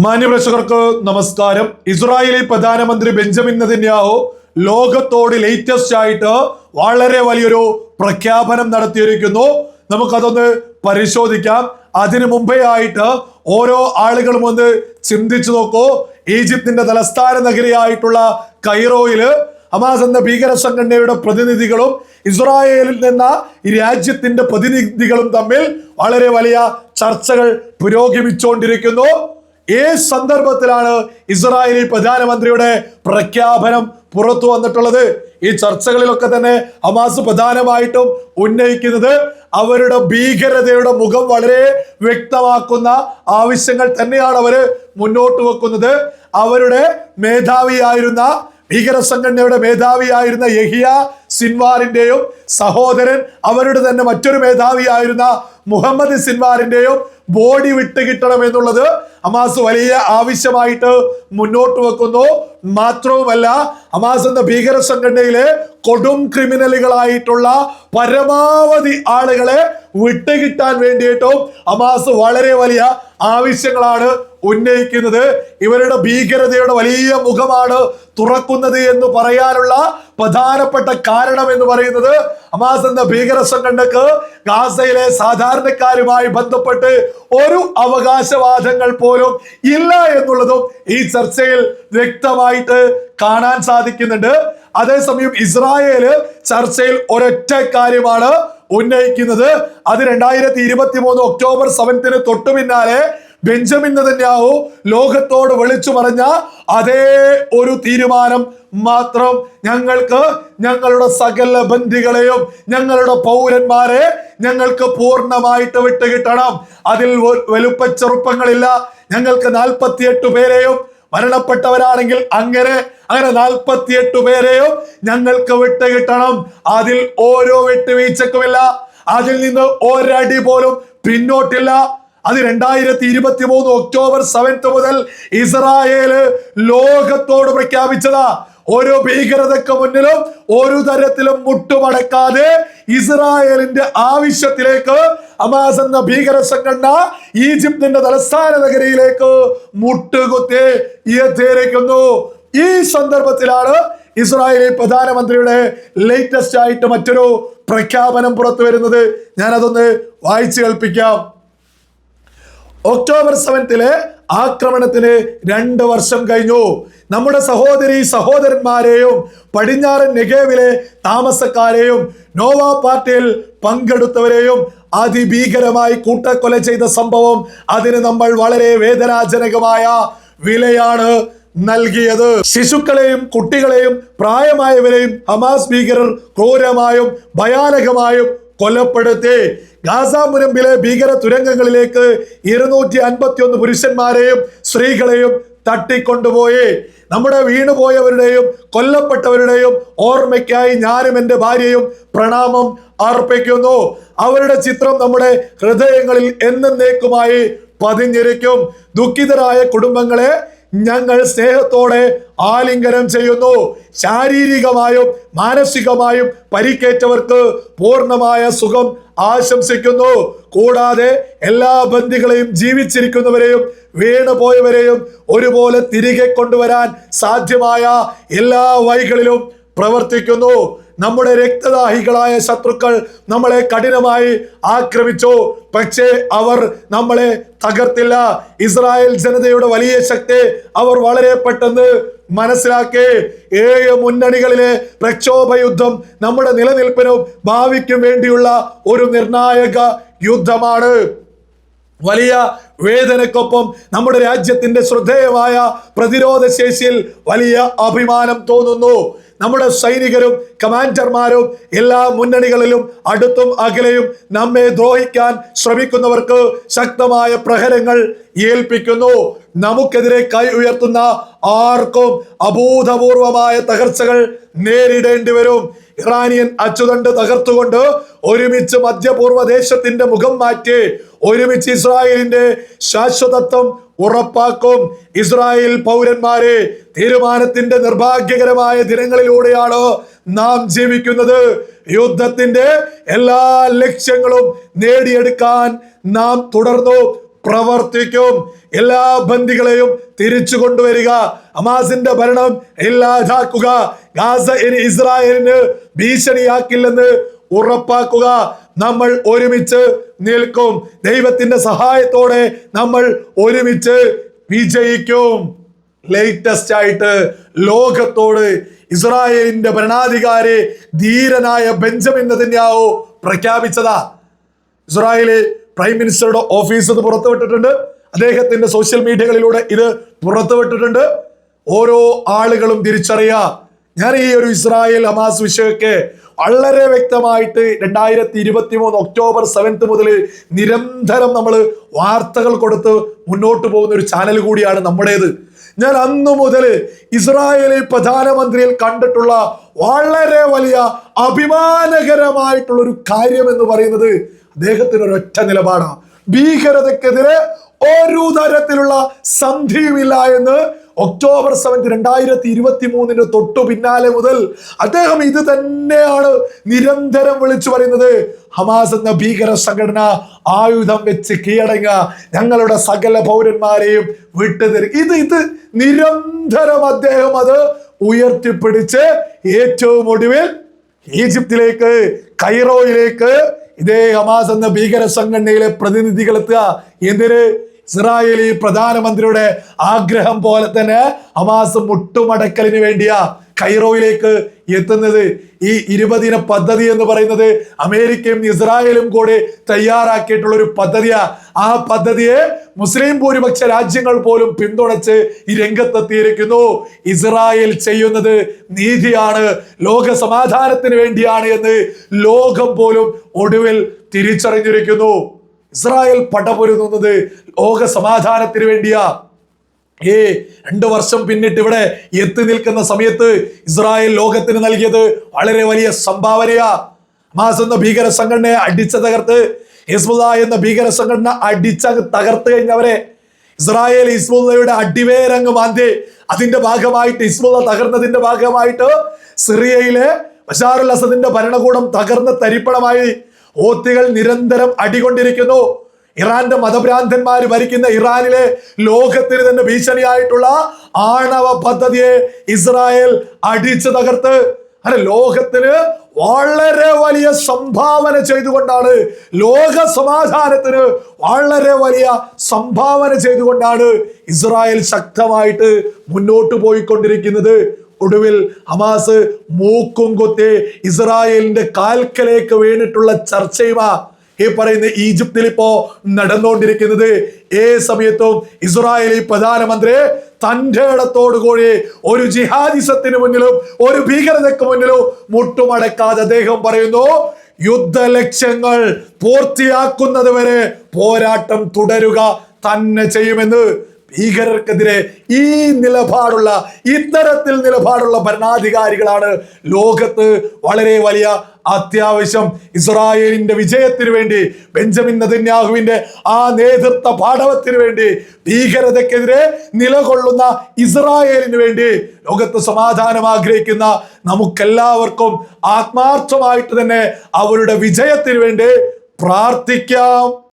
മാന്യപ്രേക്ഷകർക്ക് നമസ്കാരം. ഇസ്രായേലി പ്രധാനമന്ത്രി Benjamin Netanyahu ലോകത്തോട് ലേറ്റസ്റ്റ് ആയിട്ട് വളരെ വലിയൊരു പ്രഖ്യാപനം നടത്തിയിരിക്കുന്നു. നമുക്കതൊന്ന് പരിശോധിക്കാം. അതിനു മുമ്പേ ആയിട്ട് ഓരോ ആളുകളും ഒന്ന് ചിന്തിച്ചു നോക്കൂ. ഈജിപ്തിന്റെ തലസ്ഥാന നഗരിയായിട്ടുള്ള കൈറോയിൽ ഹമാസ് എന്ന ഭീകര സംഘടനയുടെ പ്രതിനിധികളും ഇസ്രായേലിൽ നിന്ന രാജ്യത്തിന്റെ പ്രതിനിധികളും തമ്മിൽ വളരെ വലിയ ചർച്ചകൾ പുരോഗമിച്ചുകൊണ്ടിരിക്കുന്നു. ഈ സന്ദർഭത്തിലാണ് ഇസ്രായേലി പ്രധാനമന്ത്രിയുടെ പ്രഖ്യാപനം പുറത്തു വന്നിട്ടുള്ളത്. ഈ ചർച്ചകളിലൊക്കെ തന്നെ ഹമാസ് പ്രധാനമായിട്ടും ഉന്നയിക്കുന്നത് അവരുടെ ഭീകരതയുടെ മുഖം വളരെ വ്യക്തമാക്കുന്ന ആവശ്യങ്ങൾ തന്നെയാണ് അവർ മുന്നോട്ട് വെക്കുന്നത്. അവരുടെ മേധാവിയായിരുന്ന ഭീകര സംഘടനയുടെ മേധാവിയായിരുന്ന യഹിയ സിൻവാറിന്റെയും സഹോദരൻ അവരുടെ തന്നെ മറ്റൊരു മേധാവിയായിരുന്ന മുഹമ്മദ് സിൻവാറിന്റെയും ബോഡി വിട്ട് കിട്ടണം എന്നുള്ളത് ഹമാസ് വലിയ ആവശ്യമായിട്ട് മുന്നോട്ട് വെക്കുന്നു. മാത്രവുമല്ല ഹമാസ് എന്ന ഭീകര സംഘടനയിലെ കൊടും ക്രിമിനലുകളായിട്ടുള്ള പരമാവധി ആളുകളെ വിട്ടുകിട്ടാൻ വേണ്ടിയിട്ടും ഹമാസ് വളരെ വലിയ ആവശ്യങ്ങളാണ് ഉന്നയിക്കുന്നത്. ഇവരുടെ ഭീകരതയുടെ വലിയ മുഖമാണ് തുറക്കുന്നത് എന്ന് പറയാനുള്ള പ്രധാനപ്പെട്ട കാരണം എന്ന് പറയുന്നത് ഹമാസ് എന്ന ഭീകര സംഘടനക്ക് ഗാസയിലെ സാധാരണക്കാരുമായി ബന്ധപ്പെട്ട് ഒരു അവകാശവാദങ്ങൾ പോലും ഇല്ല എന്നുള്ളതും ഈ ചർച്ചയിൽ വ്യക്തമായിട്ട് കാണാൻ സാധിക്കുന്നുണ്ട്. അതേസമയം ഇസ്രായേൽ ചർച്ചയിൽ ഒരൊറ്റ കാര്യമാണ് ഉന്നയിക്കുന്നത്. അത് രണ്ടായിരത്തി ഇരുപത്തി മൂന്ന് ഒക്ടോബർ സെവൻത്തിന് തൊട്ടു പിന്നാലെ ബെഞ്ചമിൻ നെതന്യാഹു ലോകത്തോട് വിളിച്ചു പറഞ്ഞ അതേ ഒരു തീരുമാനം മാത്രം ഞങ്ങൾക്ക് ഞങ്ങളുടെ സകല ബന്ധികളെയും ഞങ്ങളുടെ പൗരന്മാരെ ഞങ്ങൾക്ക് പൂർണമായിട്ട് വിട്ടുകിട്ടണം അതിൽ വലുപ്പച്ചെറുപ്പങ്ങളില്ല ഞങ്ങൾക്ക് നാൽപ്പത്തിയെട്ട് പേരെയും മരണപ്പെട്ടവരാണെങ്കിൽ അങ്ങനെ അങ്ങനെ നാൽപ്പത്തിയെട്ട് പേരെയും ഞങ്ങൾക്ക് വിട്ടുകിട്ടണം അതിൽ ഓരോ വിട്ടുവീഴ്ചക്കുമില്ല. അതിൽ നിന്ന് ഒരടി പോലും പിന്നോട്ടില്ല. അത് രണ്ടായിരത്തി ഇരുപത്തി മൂന്ന് ഒക്ടോബർ സെവൻത്ത് മുതൽ ഇസ്രായേൽ ലോകത്തോട് പ്രഖ്യാപിച്ചതാ. ഓരോ ഭീകരതയ്ക്ക് മുന്നിലും ഒരു തരത്തിലും മുട്ടുമടക്കാതെ ഇസ്രായേലിന്റെ ആവശ്യത്തിലേക്ക് അമാസ് എന്ന ഭീകര സംഘടന ഈജിപ്തിന്റെ തലസ്ഥാന നഗരിയിലേക്ക് മുട്ടുകുത്തി എത്തിയിരിക്കുന്നു. ഈ സന്ദർഭത്തിലാണ് ഇസ്രായേലി പ്രധാനമന്ത്രിയുടെ ലേറ്റസ്റ്റ് ആയിട്ട് മറ്റൊരു പ്രഖ്യാപനം പുറത്തു വരുന്നത് ഞാനതൊന്ന് വായിച്ചു കേൾപ്പിക്കാം. ഒക്ടോബർ സെവൻത്തിലെ ആക്രമണത്തിന് രണ്ട് വർഷം കഴിഞ്ഞു. നമ്മുടെ സഹോദരി സഹോദരന്മാരെയും പടിഞ്ഞാറൻ നെഗേവിലെ താമസക്കാരെയും നോവ പാർട്ടിയിൽ പങ്കെടുത്തവരെയും അതിഭീകരമായി കൂട്ടക്കൊല ചെയ്ത സംഭവം അതിന് നമ്മൾ വളരെ വേദനാജനകമായ വിലയാണ് നൽകിയത്. ശിശുക്കളെയും കുട്ടികളെയും പ്രായമായവരെയും ഹമാസ് ഭീകരർ ക്രൂരമായും ഭയാനകമായും കൊലപ്പെടുത്തി. ഗാസ മുനമ്പിലെ ഭീകര തുരങ്കങ്ങളിലേക്ക് ഇരുന്നൂറ്റി അൻപത്തി ഒന്ന് പുരുഷന്മാരെയും സ്ത്രീകളെയും തട്ടിക്കൊണ്ടുപോയി. നമ്മുടെ വീണുപോയവരുടെയും കൊല്ലപ്പെട്ടവരുടെയും ഓർമ്മയ്ക്കായി ഞാനും എന്റെ ഭാര്യയും പ്രണാമം അർപ്പിക്കുന്നു. അവരുടെ ചിത്രം നമ്മുടെ ഹൃദയങ്ങളിൽ എന്നേക്കുമായി പതിഞ്ഞിരിക്കും. ദുഃഖിതരായ കുടുംബങ്ങളെ ഞങ്ങൾ സ്നേഹത്തോടെ ആലിംഗനം ചെയ്യുന്നു. ശാരീരികമായും മാനസികമായും പരിക്കേറ്റവർക്ക് പൂർണമായ സുഖം ആശംസിക്കുന്നു. കൂടാതെ എല്ലാ ബന്ധികളെയും ജീവിച്ചിരിക്കുന്നവരെയും വീണുപോയവരെയും ഒരുപോലെ തിരികെ കൊണ്ടുവരാൻ സാധ്യമായ എല്ലാ വഴികളിലും പ്രവർത്തിക്കുന്നു. നമ്മുടെ രക്തദാഹികളായ ശത്രുക്കൾ നമ്മളെ കഠിനമായി ആക്രമിച്ചു. പക്ഷേ അവർ നമ്മളെ തകർത്തില്ല. ഇസ്രായേൽ ജനതയുടെ വലിയ ശക്തി അവർ വളരെ പെട്ടെന്ന് മനസ്സിലാക്കി. ഏഴ് മുന്നണികളിലെ പ്രക്ഷോഭ യുദ്ധം നമ്മുടെ നിലനിൽപ്പിനും ഭാവിക്കും വേണ്ടിയുള്ള ഒരു നിർണായക യുദ്ധമാണ്. വലിയ വേദനക്കൊപ്പം നമ്മുടെ രാജ്യത്തിന്റെ ശ്രദ്ധേയമായ പ്രതിരോധ ശേഷിയിൽ വലിയ അഭിമാനം തോന്നുന്നു. നമ്മുടെ സൈനികരും കമാൻഡർമാരും എല്ലാ മുന്നണികളിലും അടുത്തും അകലെയും നമ്മെ ദ്രോഹിക്കാൻ ശ്രമിക്കുന്നവർക്ക് ശക്തമായ പ്രഹരങ്ങൾ ഏൽപ്പിക്കുന്നു. നമുക്കെതിരെ കൈ ഉയർത്തുന്ന ആർക്കും അഭൂതപൂർവമായ തകർച്ചകൾ നേരിടേണ്ടി വരും. ഇറാനിയൻ അച്ചുതണ്ട് തകർത്തുകൊണ്ട് ഒരുമിച്ച് മധ്യപൂർവ ദേശത്തിന്റെ മുഖം മാറ്റി ഒരുമിച്ച് ഇസ്രായേലിന്റെ ശാശ്വതത്വം ഉറപ്പാക്കും. ഇസ്രായേൽ പൗരന്മാരെ തീരുമാനത്തിന്റെ നിർഭാഗ്യകരമായ ദിനങ്ങളിലൂടെയാണോ നാം ജീവിക്കുന്നത്? യുദ്ധത്തിന്റെ എല്ലാ ലക്ഷ്യങ്ങളും നേടിയെടുക്കാൻ നാം തുടർന്നു പ്രവർത്തിക്കും. എല്ലാ ബന്ദികളെയും തിരിച്ചു കൊണ്ടുവരിക. അമാസിന്റെ ഭരണം ഇല്ലാതാക്കുക. ഗാസ ഇനി ഇസ്രായേലിന് ഭീഷണിയാക്കില്ലെന്ന് ഉറപ്പാക്കുക. നമ്മൾ ഒരുമിച്ച് നിൽക്കും. ദൈവത്തിന്റെ സഹായത്തോടെ നമ്മൾ ഒരുമിച്ച് വിജയിക്കും. ലേറ്റസ്റ്റ് ആയിട്ട് ലോകത്തോട് ഇസ്രായേലിന്റെ ഭരണാധികാരി ധീരനായ ബെഞ്ചമിൻ നെതന്യാഹു പ്രഖ്യാപിച്ചതാ. ഇസ്രായേലി പ്രൈം മിനിസ്റ്ററുടെ ഓഫീസ് ഇത് പുറത്തുവിട്ടിട്ടുണ്ട്. അദ്ദേഹത്തിന്റെ സോഷ്യൽ മീഡിയകളിലൂടെ ഇത് പുറത്തുവിട്ടിട്ടുണ്ട്. ഓരോ ആളുകളും തിരിച്ചറിയുക ഞാൻ ഈ ഒരു ഇസ്രായേൽ ഹമാസ് വിഷയമൊക്കെ വളരെ വ്യക്തമായിട്ട് രണ്ടായിരത്തി ഇരുപത്തി മൂന്ന് ഒക്ടോബർ സെവൻത്ത് മുതൽ നിരന്തരം നമ്മൾ വാർത്തകൾ കൊടുത്ത് മുന്നോട്ട് പോകുന്ന ഒരു ചാനൽ കൂടിയാണ് നമ്മുടേത്. ഞാൻ അന്നു മുതൽ ഇസ്രായേലി പ്രധാനമന്ത്രിയിൽ കണ്ടിട്ടുള്ള വളരെ വലിയ അഭിമാനകരമായിട്ടുള്ള ഒരു കാര്യം എന്ന് പറയുന്നത് അദ്ദേഹത്തിന് ഒരൊറ്റ നിലപാടാണ്. ഭീകരതക്കെതിരെ ഒരു തരത്തിലുള്ള സന്ധിയുമില്ല എന്ന് ഒക്ടോബർ സെവൻത് രണ്ടായിരത്തി ഇരുപത്തി മൂന്നിന് തൊട്ടു പിന്നാലെ മുതൽ അദ്ദേഹം ഇത് തന്നെയാണ് നിരന്തരം വിളിച്ചു പറയുന്നത്. ഹമാസ് എന്ന ഭീകര സംഘടന ആയുധം വെച്ച് കീഴടങ്ങുക. ഞങ്ങളുടെ സകല പൗരന്മാരെയും വിട്ടുതരും. ഇത് ഇത് നിരന്തരം അദ്ദേഹം അത് ഉയർത്തിപ്പിടിച്ച് ഏറ്റവും ഒടുവിൽ ഈജിപ്തിലേക്ക് കൈറോയിലേക്ക് ഇതേ ഹമാസ് എന്ന ഭീകര സംഘടനയിലെ പ്രതിനിധികൾ എത്തുക എന്തിന്? ഇസ്രായേലി പ്രധാനമന്ത്രിയുടെ ആഗ്രഹം പോലെ തന്നെ ഹമാസ് മുട്ടുമടക്കലിന് വേണ്ടിയാ കൈറോയിലേക്ക് എത്തുന്നത്. ഈ ഇരുപതിന പദ്ധതി എന്ന് പറയുന്നത് അമേരിക്കയും ഇസ്രായേലും കൂടി തയ്യാറാക്കിയിട്ടുള്ള ഒരു പദ്ധതിയാ. ആ പദ്ധതിയെ മുസ്ലിം ഭൂരിപക്ഷ രാജ്യങ്ങൾ പോലും പിന്തുണച്ച് ഈ രംഗത്തെത്തിയിരിക്കുന്നു. ഇസ്രായേൽ ചെയ്യുന്നത് നീതിയാണ് ലോക സമാധാനത്തിന് വേണ്ടിയാണ് എന്ന് ലോകം പോലും ഒടുവിൽ തിരിച്ചറിഞ്ഞിരിക്കുന്നു. ഇസ്രായേൽ പടപൊരുതുന്നത് ലോക സമാധാനത്തിന് വേണ്ടിയാ. ഏ രണ്ടു വർഷം പിന്നിട്ട് ഇവിടെ എത്തി നിൽക്കുന്ന സമയത്ത് ഇസ്രായേൽ ലോകത്തിന് നൽകിയത് വളരെ വലിയ സംഭാവനയാ. ഹമാസ് എന്ന ഭീകര സംഘടനയെ അടിച്ച തകർത്ത് ഹിസ്ബുല്ല എന്ന ഭീകര സംഘടന അടിച്ചങ്ങ് തകർത്ത് കഴിഞ്ഞവരെ. ഇസ്രായേൽ ഹിസ്ബുല്ലയുടെ അടിവേരങ്ങ് മാന്തി അതിന്റെ ഭാഗമായിട്ട് ഹിസ്ബുല്ല തകർന്നതിന്റെ ഭാഗമായിട്ട് സിറിയയിലെ ബഷാറുൽ അസദിന്റെ ഭരണകൂടം തകർന്ന തരിപ്പണമായി ഓത്തികൾ നിരന്തരം അടികൊണ്ടിരിക്കുന്നു. ഇറാന്റെ മതഭ്രാന്തന്മാർ ഭരിക്കുന്ന ഇറാനിലെ ലോകത്തിന് തന്നെ ഭീഷണിയായിട്ടുള്ള ആണവ പദ്ധതിയെ ഇസ്രായേൽ അടിച്ചു തകർത്ത്. അല്ല ലോകത്തിന് വളരെ വലിയ സംഭാവന ചെയ്തുകൊണ്ടാണ് ലോക സമാധാനത്തിന് വളരെ വലിയ സംഭാവന ചെയ്തുകൊണ്ടാണ് ഇസ്രായേൽ ശക്തമായിട്ട് മുന്നോട്ട് പോയിക്കൊണ്ടിരിക്കുന്നത്. ഒടുവിൽ ഹമാസ് മൂക്കും കൊത്തി ഇസ്രായേലിന്റെ കാൽക്കലേക്ക് വീണിട്ടുള്ള ചർച്ചയുമാ ഈ പറയുന്ന ഈജിപ്തിൽ ഇപ്പോ നടന്നുകൊണ്ടിരിക്കുന്നത് ഏ സമയത്തും ഇസ്രായേലി തന്റെ ഇടത്തോടുകൂടി ഒരു ജിഹാദിസത്തിന് മുന്നിലും ഒരു ഭീകരതയ്ക്ക് മുന്നിലും മുട്ടുമടക്കാതെ അദ്ദേഹം പറയുന്നു യുദ്ധ ലക്ഷ്യങ്ങൾ പൂർത്തിയാക്കുന്നത് വരെ പോരാട്ടം തുടരുക തന്നെ ചെയ്യുമെന്ന് ഭീകരർക്കെതിരെ ഈ നിലപാടുള്ള ഇത്തരത്തിൽ നിലപാടുള്ള ഭരണാധികാരികളാണ് ലോകത്ത് വളരെ വലിയ അത്യാവശ്യം ഇസ്രായേലിന്റെ വിജയത്തിന് വേണ്ടി ബെഞ്ചമിൻ നദന്യാഹുവിന്റെ ആ നേതൃത്വ പാഠവത്തിന് വേണ്ടി ഭീകരതയ്ക്കെതിരെ നിലകൊള്ളുന്ന ഇസ്രായേലിന് വേണ്ടി ലോകത്ത് സമാധാനം ആഗ്രഹിക്കുന്ന നമുക്കെല്ലാവർക്കും ആത്മാർത്ഥമായിട്ട് തന്നെ അവരുടെ വിജയത്തിന് വേണ്ടി പ്രാർത്ഥിക്കാം.